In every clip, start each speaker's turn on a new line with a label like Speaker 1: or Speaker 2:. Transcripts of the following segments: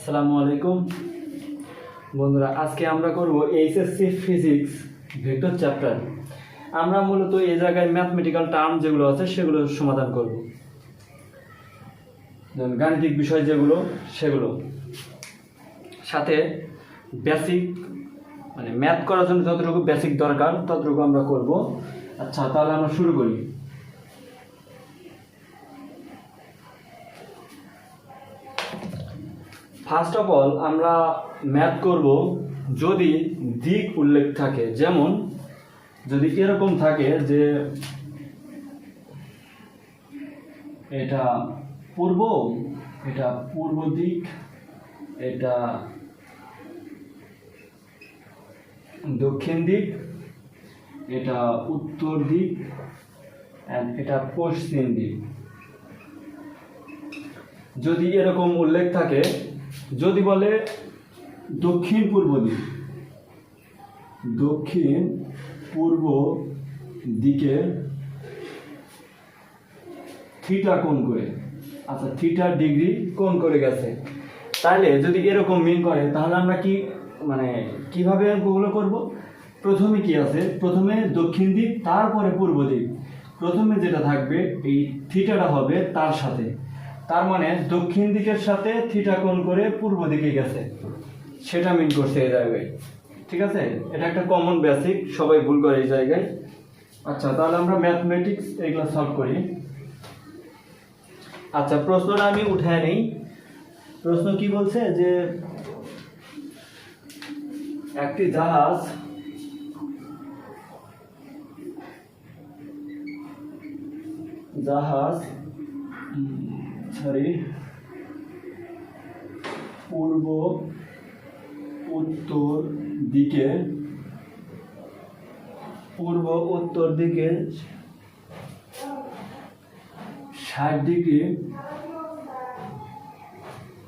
Speaker 1: আসসালামু আলাইকুম। বন্ধুরা, আজকে আমরা করব এইচএসসি ফিজিক্স ভেক্টর চ্যাপ্টার। আমরা মূলত এই জায়গায় ম্যাথমেটিক্যাল টার্ম যেগুলো আছে সেগুলো সমাধান করব। গাণিতিক বিষয় যেগুলো, সেগুলো। সাথে বেসিক মানে ম্যাথ করার জন্য যতটুকু বেসিক দরকার, ততটুকু আমরা করব। আচ্ছা তাহলে আমরা শুরু করি। ফার্স্ট অফ অল আমরা ম্যাথ করব যদি দিক উল্লেখ থাকে। যেমন, যদি এরকম থাকে যে এটা পূর্ব এটা পূর্ব দিক, এটা দক্ষিণ দিক, এটা উত্তর দিক এটা পশ্চিম দিক। যদি এরকম উল্লেখ থাকে যদি বলে দক্ষিণ পূর্ব দিক, দক্ষিণ পূর্ব দিকে থিটা কোন করে আচ্ছা থিটা ডিগ্রি কোন করে গেছে। তাহলে যদি এরকম মিন করে, তাহলে আমরা কি মানে কীভাবে অঙ্কগুলো করব? প্রথমে কি আছে? প্রথমে দক্ষিণ দিক, তারপরে পূর্ব দিক। প্রথমে যেটা থাকবে, এই থিটাটা হবে তার সাথে। তার মানে দক্ষিণ দিকের সাথে থিটা কোণ করে পূর্ব দিকে গেছে। সেটা মিন করছে এই জায়গায়। ঠিক আছে? এটা একটা কমন বেসিক সবাই ভুল করে এই জায়গায়। আচ্ছা তাহলে আমরা ম্যাথমেটিক্স এগুলো সলভ করি। আচ্ছা প্রশ্নটা আমি উঠায় নেই। প্রশ্ন কি বলছে যে, একটি জাহাজ জাহাজ সরি পূর্ব, উত্তর দিকে, পূর্ব, উত্তর দিকে ষাট ডিগ্রি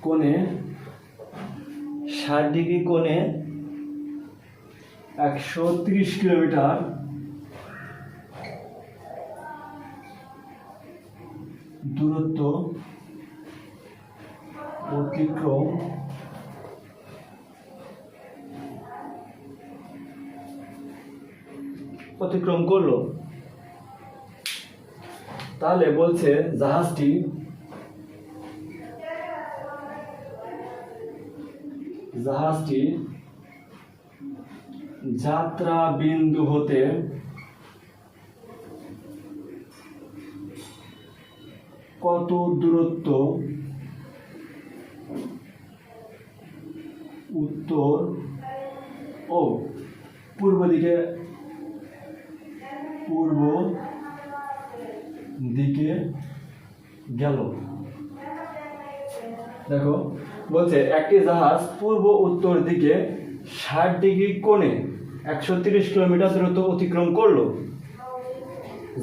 Speaker 1: কোণে, ষাট ডিগ্রি কোণে একশো তিরিশ কিলোমিটার দূরত্ব অতিক্রম। অতিক্রম করল। তাহলে বলছে জাহাজটি জাহাজটি যাত্রা বিন্দু হতে কত দূরত্ব? উত্তর ও পূর্ব দিকে পূর্ব দিকে গেল। দেখো, বলছে, একটি জাহাজ পূর্ব উত্তর দিকে ষাট ডিগ্রি কোণে একশো তিরিশ কিলোমিটার দূরত্ব অতিক্রম করল।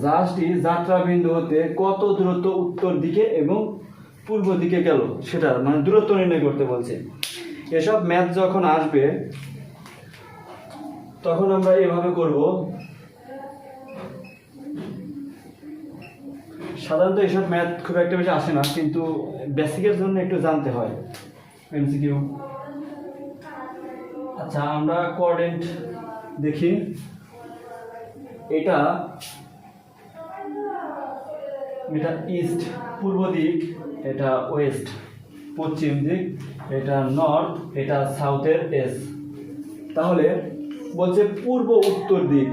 Speaker 1: জাহাজটি যাত্রা বিন্দু হতে কত দূরত্ব উত্তর দিকে এবং পূর্ব দিকে গেল, সেটা মানে দূরত্ব নির্ণয় করতে বলছে। এসব ম্যাথ যখন আসবে, তখন আমরা এভাবে করব। সাধারণত এসব ম্যাথ খুব একটা বেশি আসে না, কিন্তু বেসিকের জন্য একটু জানতে হয় এমসিকিউ আচ্ছা আমরা কোঅর্ডিনেট দেখি। এটা এটা ইস্ট পূর্ব দিক, এটা ওয়েস্ট পশ্চিম দিক। এটা নর্থ এটা সাউথের এস তাহলে বলছে পূর্ব উত্তর দিক।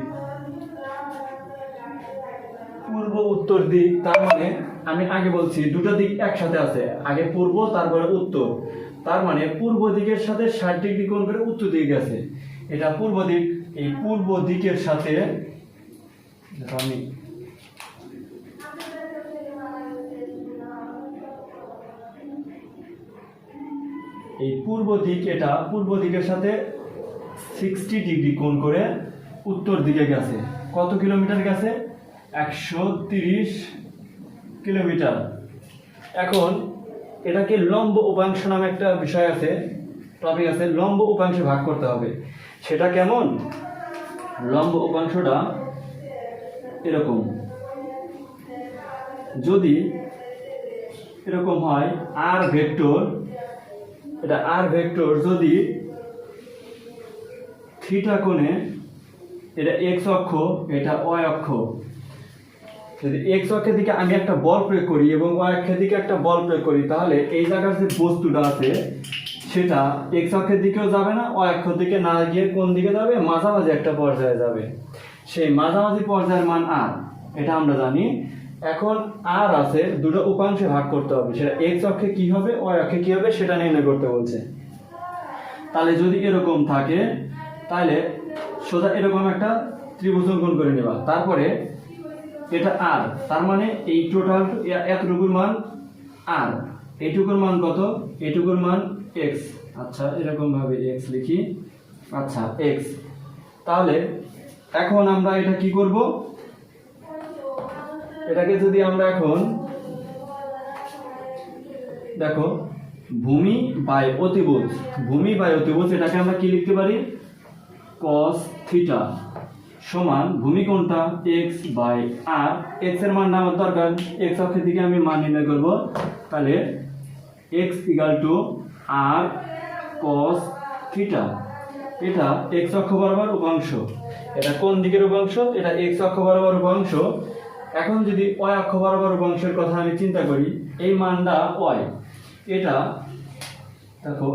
Speaker 1: পূর্ব উত্তর দিক, তার মানে আমি আগে বলছি, দুটো দিক একসাথে আছে। আগে পূর্ব, তারপরে উত্তর। তার মানে পূর্ব দিকের সাথে ষাট ডিগ্রি কোণ করে উত্তর দিকে গেছে। এটা পূর্ব দিক। এই পূর্ব দিকের সাথে আমি এই পূর্ব দিক এটা, পূর্ব দিকের সাথে সিক্সটি ডিগ্রি কোণ করে উত্তর দিকে গেছে। কত কিলোমিটার গেছে? একশো তিরিশ কিলোমিটার এখন এটাকে লম্ব উপাংশ নামে একটা বিষয় আছে টপিক আছে, লম্ব উপাংশে ভাগ করতে হবে। সেটা কেমন? লম্ব উপাংশটা এরকম। যদি এরকম হয় আর ভেক্টর এটা আর ভেক্টর যদি থিটা কোণে এটা এক্স অক্ষ, এটা ওয়াই অক্ষ। যদি এক্স অক্ষের দিকে আমি একটা বল প্রয়োগ করি এবং ওয়াই অক্ষের দিকে একটা বল প্রয়োগ করি, তাহলে এই জায়গার যে বস্তুটা আছে, সেটা এক্স অক্ষের দিকেও যাবে না ওয়াই অক্ষের দিকে না গিয়ে কোন দিকে যাবে? মাঝামাঝি একটা পর্যায়ে যাবে। সেই মাঝামাঝি পর্যায়ের মান আর এটা আমরা জানি এখন আর আছে দুটো উপাংশে ভাগ করতে হবে, সেটা এক্স অক্ষে কি হবে ওয়াই অক্ষে কি হবে, সেটা নির্ণয় করতে বলছে। তাহলে যদি এরকম থাকে, তাহলে সোজা এরকম একটা ত্রিভুজ অঙ্কন করে নেবা। তারপরে এটা আর তার মানে এই টোটাল এতটুকুর মান আর এইটুকুর মান কত? এইটুকুর মান এক্স আচ্ছা এরকম ভাবে এক্স লিখি। আচ্ছা এক্স তাহলে এখন আমরা এটা কি করব? এটাকে যদি আমরা এখন দেখো, ভূমি বাই অতিভুজ ভূমি বাই অতিভুজ এটাকে আমরা কি লিখতে পারি? কস থিটা সমান ভূমি কোনটা? এক্স বাই আর এক্সের মান আমার দরকার। এক্স অক্ষের দিকে আমি মান নির্ণয় করব। তাহলে x equal to r cos theta এটা এক্স অক্ষ বরাবর উপাংশ। এটা কোন দিকের উপাংশ? এটা এক্স অক্ষ বরাবর উপাংশ। এখন যদি ওয়াই অক্ষ বরাবর বংশের কথা আমি চিন্তা করি, এই মানটা ওয়াই এটা, দেখো,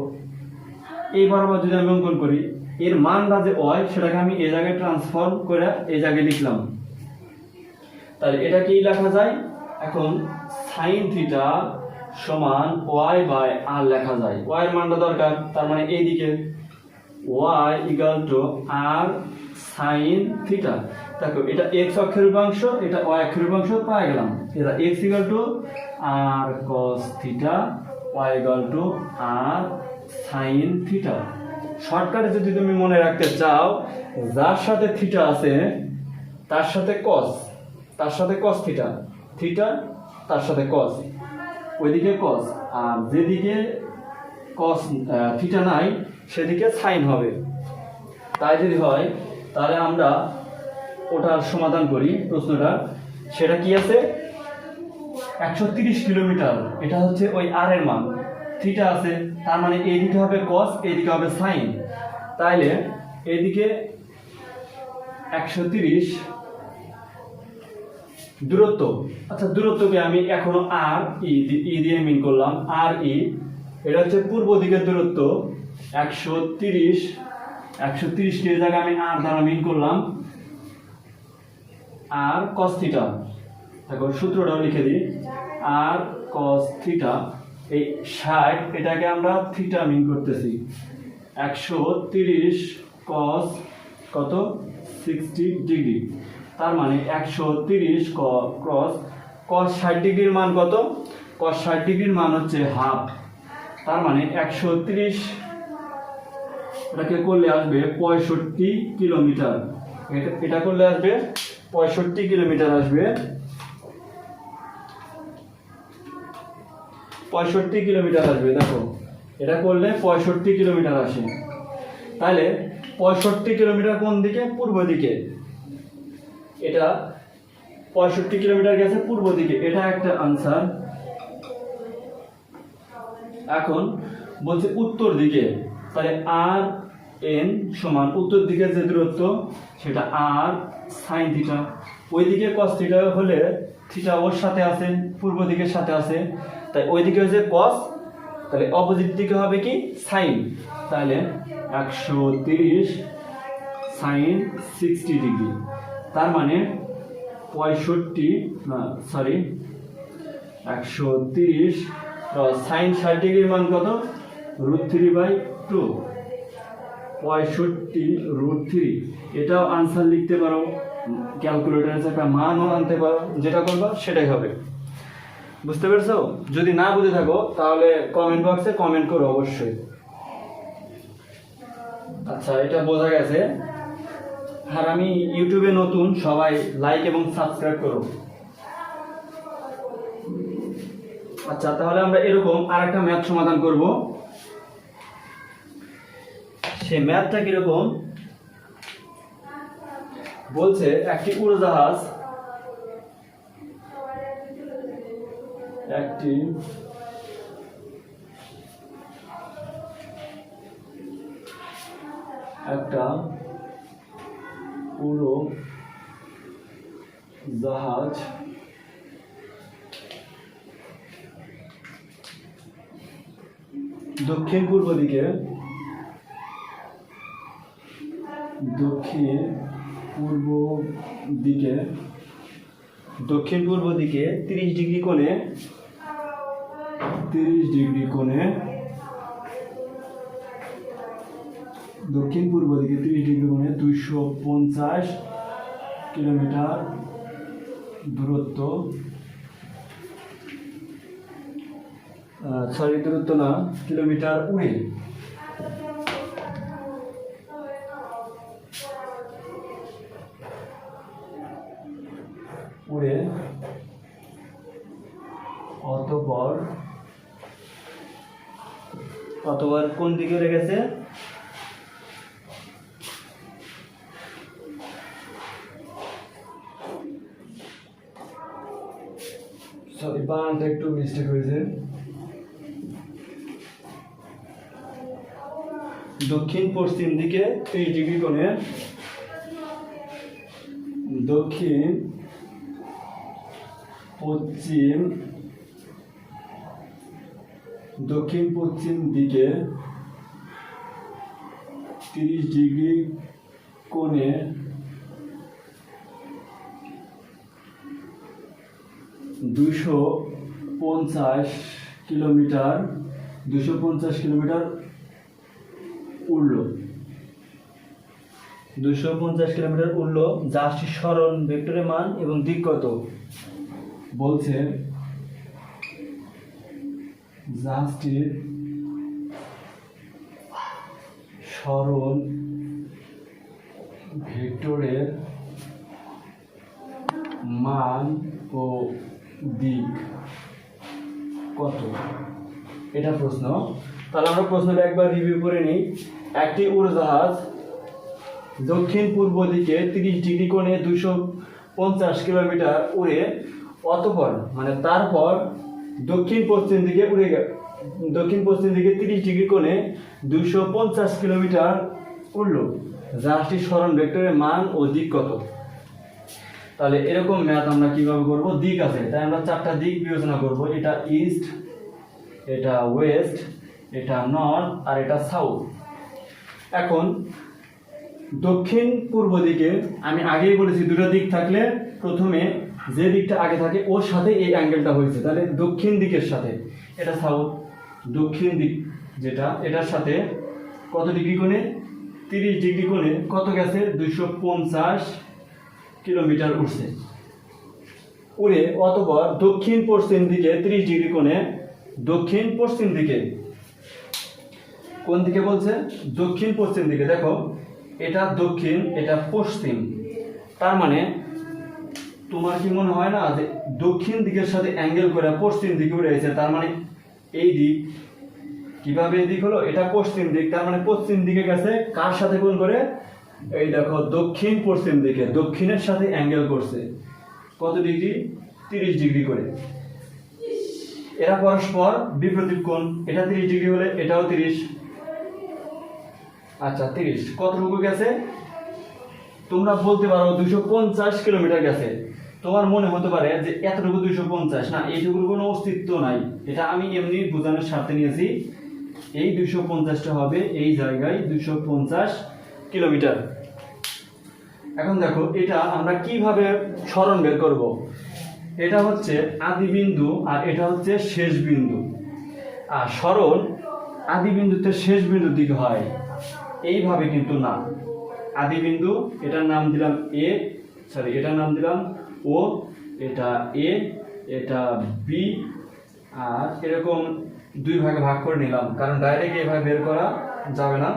Speaker 1: এই বরাবর যদি আমি অঙ্কন করি, এর মানটা যে ওয়াই সেটাকে আমি এই জায়গায় ট্রান্সফর্ম করে এই জায়গায় লিখলাম। তাহলে এটা কি লেখা যায়? এখন সাইন থিটা সমান ওয়াই বাই আর লেখা যায়। ওয়াই এর মানটা দরকার, তার মানে এইদিকে। Y equal to r sine theta দেখো, এটা এক্স অক্ষের উপাংশ, এটা ওয়াই অক্ষের উপাংশ পাওয়া গেলাম। এটা x equal to r cos theta y equal to r sine theta শর্টকাটে যদি তুমি মনে রাখতে চাও, যার সাথে থিটা আছে, তার সাথে কস তার সাথে কস থিটা থিটা তার সাথে কস ওইদিকে কস আর যেদিকে কস থিটা নাই সেদিকে সাইন হবে। তাই যদি হয়, তাহলে আমরা ওটার সমাধান করি প্রশ্নটা। সেটা কি আছে? একশো কিলোমিটার। এটা হচ্ছে ওই আর এর মান। থিটা আছে, তার মানে এইদিকে হবে কস এইদিকে হবে সাইন তাইলে এইদিকে একশো তিরিশ দূরত্ব। আচ্ছা দূরত্বকে আমি এখনও আর ই ই দিয়ে মিন করলাম। আর ই এটা হচ্ছে পূর্ব দিকের দূরত্ব। একশো তিরিশ, একশো তিরিশকে এই জায়গায় আমি আর দ্বারা মিন করলাম। আর কস থিটা দেখো লিখে দিই। আর কস থিটা এই ষাট, এটাকে আমরা থিটা মিন করতেছি। একশো তিরিশ কস কত? সিক্সটি ডিগ্রি তার মানে একশো তিরিশ ক্রস কস ষাট ডিগ্রির মান কত? কস ষাট ডিগ্রির মান হচ্ছে হাফ তার মানে একশো তিরিশ এটাকে করলে আসবে পঁয়ষট্টি কিলোমিটার। এটা- করলে আসবে পঁয়ষট্টি কিলোমিটার আসবে। পঁয়ষট্টি কিলোমিটার আসবে, দেখো। এটা করলে পঁয়ষট্টি কিলোমিটার আসে। তাহলে পঁয়ষট্টি কিলোমিটার কোন দিকে? পূর্ব দিকে। এটা পঁয়ষট্টি কিলোমিটার গেছে পূর্ব দিকে। এটা একটা আনসার এখন বলছে উত্তর দিকে। তাহলে আর এন সমান উত্তর দিকের যে দূরত্ব, সেটা আর সাইন থিটা ওই দিকে কস থিটা হলে থিটা ওর সাথে আছে, পূর্ব দিকের সাথে আছে। তাই ওই দিকে হচ্ছে কস তাহলে অপোজিট দিকে হবে কি সাইন তাহলে একশো তিরিশ সাইন সিক্সটি ডিগ্রি তার মানে পঁয়ষট্টি, না সরি একশো তিরিশ সাইন ষাট ডিগ্রির মান কত? রুট থ্রি বাই টু পঁয়ষট্টি রুট থ্রি এটাও আনসার লিখতে পারো ক্যালকুলেটারে একটা মানও আনতে পারো, যেটা করবা সেটাই হবে। বুঝতে পেরেছ? যদি না বুঝে থাকো, তাহলে কমেন্ট বক্সে কমেন্ট করো অবশ্যই। আচ্ছা এটা বোঝা গেছে। আর আমি ইউটিউবে নতুন, সবাই লাইক এবং সাবস্ক্রাইব করো। আচ্ছা তাহলে আমরা এরকম আর একটা ম্যাথ সমাধান করব। সেই ম্যাথটা কীরকম? বলছে একটি উড়োজাহাজ একটি একটা পুরো জাহাজ দক্ষিণ পূর্ব দিকে দক্ষিণ পূর্ব দিকে দক্ষিণ পূর্ব দিকে তিরিশ ডিগ্রি কোণে তিরিশ ডিগ্রি কোণে দক্ষিণ পূর্ব দিকে তিরিশ ডিগ্রি কোণে দুইশো পঞ্চাশ কিলোমিটার দূরত্ব। সরি দূরত্ব না কিলোমিটার উড়ে। অতবার কোন দিকে গেছে? সরি একটু মিস্টেক হয়েছে। দক্ষিণ পশ্চিম দিকে ত্রিশ ডিগ্রি কোণে। দক্ষিণ, পশ্চিম দক্ষিণ পশ্চিম দিকে তিরিশ ডিগ্রি কোণে দুশো পঞ্চাশ কিলোমিটার দুশো পঞ্চাশ কিলোমিটার উড়ল দুশো পঞ্চাশ কিলোমিটার উড়ল জাহাজটি স্মরণ ভেক্টরের মান এবং দিক কত? বলছে জাহাজটির সরল, ভেক্টরের মান ও দিক কত? এটা প্রশ্ন। তাহলে আমরা প্রশ্নটা একবার রিভিউ করে নিই। একটি উড়োজাহাজ দক্ষিণ পূর্ব দিকে তিরিশ ডিগ্রি কোণে দুশো পঞ্চাশ কিলোমিটার উড়ে, অতপর মানে তারপর দক্ষিণ পশ্চিম দিকে উড়ে গেল। দক্ষিণ পশ্চিম দিকে তিরিশ ডিগ্রি কোণে দুশো পঞ্চাশ কিলোমিটার উড়ল জাহাজটির স্মরণ ভেক্টরের মান ও দিক কত? তাহলে এরকম ম্যাথ আমরা কীভাবে করব? দিক আছে, তাই আমরা চারটা দিক বিবেচনা করব। এটা ইস্ট এটা ওয়েস্ট এটা নর্থ আর এটা সাউথ এখন দক্ষিণ পূর্ব দিকে আমি আগেই বলেছি দুটো দিক থাকলে প্রথমে যে দিকটা আগে থাকে, ওর সাথে এই অ্যাঙ্গেলটা হয়েছে। তাহলে দক্ষিণ দিকের সাথে, এটা সাউথ, দক্ষিণ দিক যেটা, এটার সাথে কত ডিগ্রি কোণে? তিরিশ ডিগ্রি কোণে। কত গেছে? দুইশো পঞ্চাশ কিলোমিটার উঠছে। উড়ে অতপর দক্ষিণ পশ্চিম দিকে তিরিশ ডিগ্রি কোণে, দক্ষিণ পশ্চিম দিকে। কোন দিকে বলছে? দক্ষিণ পশ্চিম দিকে। দেখো, এটা দক্ষিণ, এটা পশ্চিম। তার মানে তোমার কি মনে হয় না যে দক্ষিণ দিকের সাথে অ্যাঙ্গেল করে পশ্চিম দিকে গেছে? তার মানে এই দিক, কীভাবে এই দিক হলো? এটা পশ্চিম দিক, তার মানে পশ্চিম দিকে গেছে কার সাথে কোন করে? এই দেখো, দক্ষিণ পশ্চিম দিকে, দক্ষিণের সাথে অ্যাঙ্গেল করছে। কত ডিগ্রি? তিরিশ ডিগ্রি করে। এরা পরস্পর বিপরীত কোণ, এটা তিরিশ ডিগ্রি হলে এটাও তিরিশ। আচ্ছা তিরিশ। কতটুকু গেছে? তোমরা বলতে পারো দুশো পঞ্চাশ কিলোমিটার গেছে। তোমার মনে হতে পারে যে এতটুকু দুশো পঞ্চাশ, না, এইটুকুর কোনো অস্তিত্ব নাই। এটা আমি এমনি বোঝানোর স্বার্থে নিয়েছি। এই দুশো পঞ্চাশটা হবে এই জায়গায় দুশো পঞ্চাশ কিলোমিটার। এখন দেখো, এটা আমরা কীভাবে স্মরণ বের করব? এটা হচ্ছে আদি বিন্দু আর এটা হচ্ছে শেষ বিন্দু। আর স্মরণ আদি বিন্দুতে শেষ বিন্দুর দিকে হয়। এইভাবে কিন্তু না। আদি বিন্দু, এটার নাম দিলাম এ সরি এটার নাম দিলাম ও, এটা এ, এটা বি, আর এরকম দুই ভাগে ভাগ করে নিলাম। কারণ ডাইরেক্ট এভাবে বের করা যাবে না।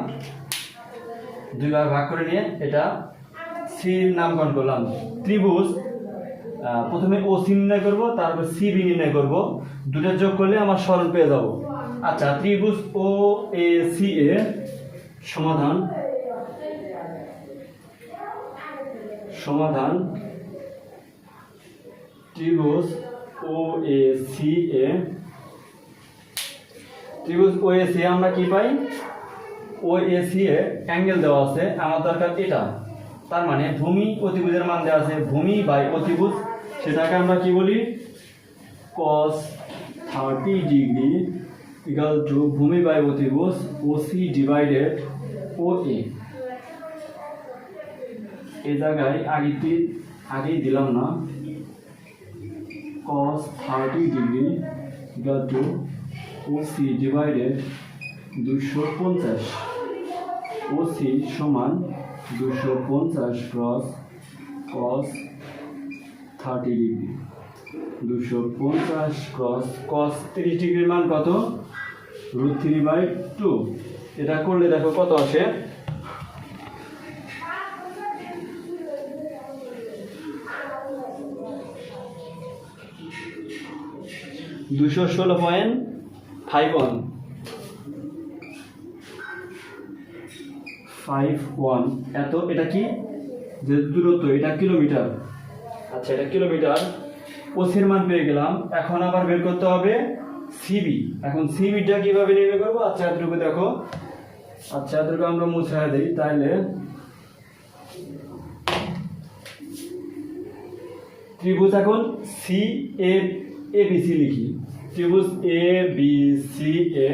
Speaker 1: দুই ভাগে ভাগ করে নিয়ে এটা সির নামকরণ করলাম। ত্রিভুজ প্রথমে ও সি নির্ণয় করব, তারপর সি বি নির্ণয় করব। দুটো যোগ করলে আমার সরল পেয়ে যাব। আচ্ছা ত্রিভুজ ও এ সি এ সমাধান। সমাধান ত্রিভুজ ও এ। সি এ ত্রিভুজ ও এ সি আমরা কি পাই? ও এসি এ অ্যাঙ্গেল দেওয়া আছে। আমার দরকার এটা। তার মানে ভূমি অতিভুজের মান দেওয়া আছে। ভূমি বাই অতিভুজ। সেটাকে আমরা কি বলি? cos thirty degree equal to ভূমি বাই অতিভুজ ওসি ডিভাইডেড ও এ এই জায়গায় আগেটি আগেই দিলাম না। Cos thirty degree equal to OC divided দুশো পঞ্চাশ। ওসি সমান দুশো পঞ্চাশ ক্রস cos থার্টি ডিগ্রি দুশো পঞ্চাশ ক্রস cos তিরিশ ডিগ্রির মান কত? রুট থ্রি বাই টু এটা করলে দেখো কত আসে? দুশো ষোলো point five one. Five one, এত, এটা কি? যে দূরত্ব, এটা কিলোমিটার। আচ্ছা এটা কিলোমিটার। ওসির মান পেয়ে গেলাম। এখন আবার বের করতে হবে সিবি। এখন সিবিটা কীভাবে নির্ণয় করব? আচ্ছা এতটুকু দেখো। আচ্ছা এতটুকু আমরা মুছে দিই তাইলে। ত্রিভুজ এখন C A A B C লিখি। ত্রিভুজ এ বি সি এ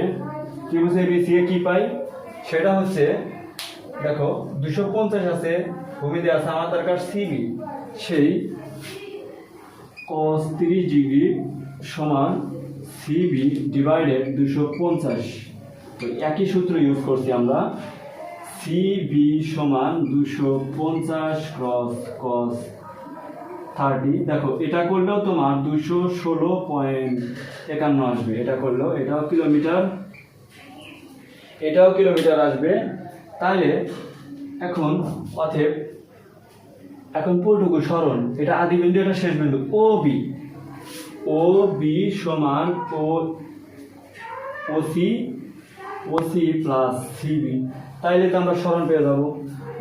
Speaker 1: ত্রিভুজ এ বি সি এ কি পাই? সেটা হচ্ছে, দেখো, দুশো পঞ্চাশ আছে, ভূমিতে আছে আমার দরকার সিবি সেই cos তিরিশ ডিগ্রি সমান সিবি ডিভাইডেড দুশো পঞ্চাশ। তো একই সূত্র ইউজ করছি আমরা। সিবি সমান দুশো পঞ্চাশ ক্রস কস থার্টি দেখো, এটা করলেও তোমার দুশো ষোলো পয়েন্ট একান্ন আসবে। এটা করলেও, এটাও কিলোমিটার এটাও কিলোমিটার আসবে। তাহলে এখন অথেব এখন পুরোটুকু স্মরণ এটা আদি বিন্দু, এটা শেষ বিন্দু। ও বি ও বি সমান O O C O C plus CB তাইলে তো আমরা স্মরণ পেয়ে যাব।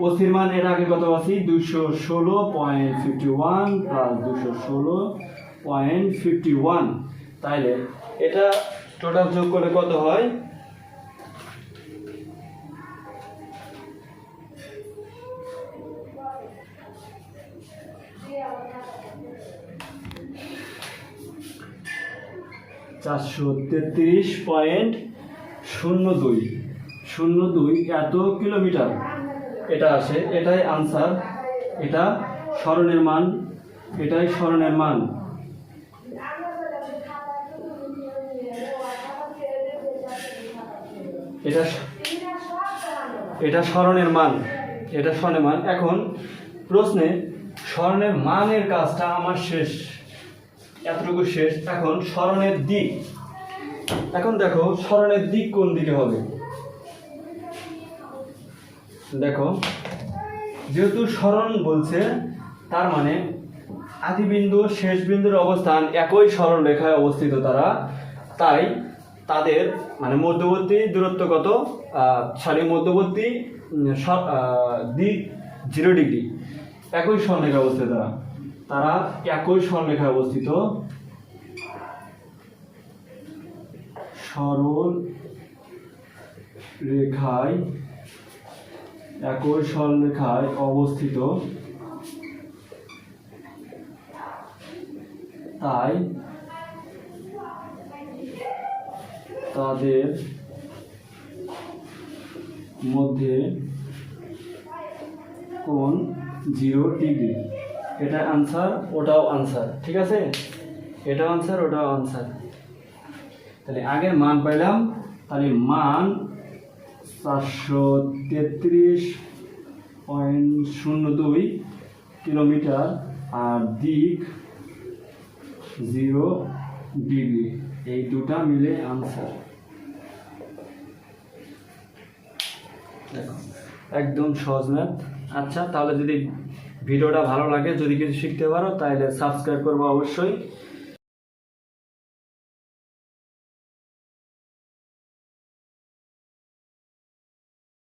Speaker 1: ও সির মান এর আগে কত আছি? দুশো ষোলো পয়েন্ট ফিফটি ওয়ান প্লাস দুশো ষোলো পয়েন্ট ফিফটি ওয়ান তাইলে এটা টোটাল যোগ করে কত হয়? চারশো তেত্রিশ পয়েন্ট শূন্য দুই। শূন্য দুই এত কিলোমিটার। এটা আসে এটাই আনসার, এটা স্মরণের মান, এটাই স্মরণের মান। এটা এটা স্মরণের মান, এটা স্মরণের মান। এখন প্রশ্নে, স্মরণের মানের কাজটা আমার শেষ, এতটুকু শেষ। এখন স্মরণের দিক। এখন দেখো, স্মরণের দিক কোন দিকে হবে? দেখো, যেহেতু স্মরণ বলছে, তার মানে আদি বিন্দু শেষ বিন্দুর অবস্থান একই সরল রেখায় অবস্থিত তারা। তাই তাদের মানে মধ্যবর্তী দূরত্ব কত? সরি মধ্যবর্তী দিক জিরো ডিগ্রি একই সরলরেখায় অবস্থিত তারা। তারা একই সরলরেখায় অবস্থিত। সরল রেখায় একই সরলরেখায় অবস্থিত। তাই তাদের মধ্যে কোন জিরো ডিগ্রি? এটা আনসার ওটাও আনসার ঠিক আছে? এটাও আনসার ওটাও আনসার তাহলে আগের মান পাইলাম, তাহলে মান চারশো তেত্রিশ পয়েন্ট শূন্য দুই কিলোমিটার, আর দিক জিরো ডিগ্রি। এই দুটা মিলে আনসার একদম সহজ ম্যাথ আচ্ছা তাহলে যদি ভিডিওটা ভালো লাগে, যদি কিছু শিখতে পারো, তাহলে সাবস্ক্রাইব করব অবশ্যই।